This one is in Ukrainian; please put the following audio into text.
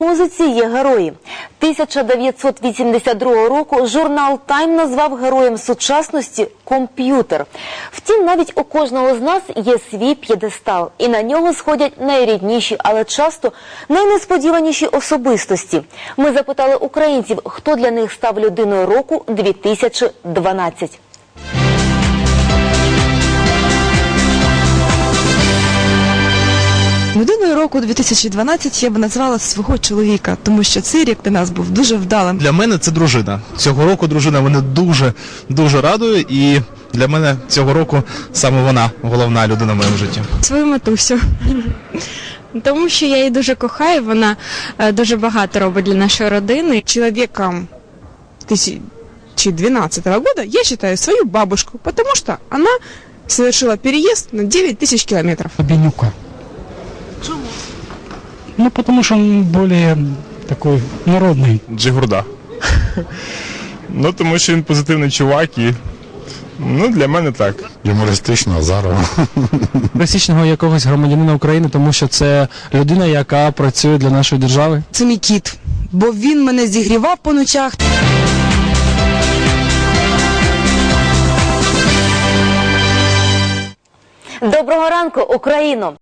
музиці є герої. 1982 року журнал Тайм назвав героєм сучасності комп'ютер. Втім, навіть у кожного з нас є свій п'єдестал, і на нього сходять найрідніші, але часто найнесподіваніші особистості. Ми запитали українців, хто для них став людиною року 2012. Людиною року 2012 я б назвала свого чоловіка, тому що цей рік для нас був дуже вдалим. Для мене це дружина. Цього року дружина мене дуже дуже радує, і для мене цього року саме вона головна людина в моєму житті. свою матусю. Тому що я її дуже кохаю, вона е, дуже багато робить для нашої родини. человеком 2012 года я считаю свою бабушку, потому что она совершила переезд на 9 тысяч километров. Бенюка. Почему? Ну, потому что он более такой народный. Джигурда. ну, тому що він позитивний чувак і. Ну, для мене так. Юмористично Азарова. Пересічного якогось громадянина України, тому що це людина, яка працює для нашої держави. Це мій кіт, бо він мене зігрівав по ночах. Доброго ранку, Україно!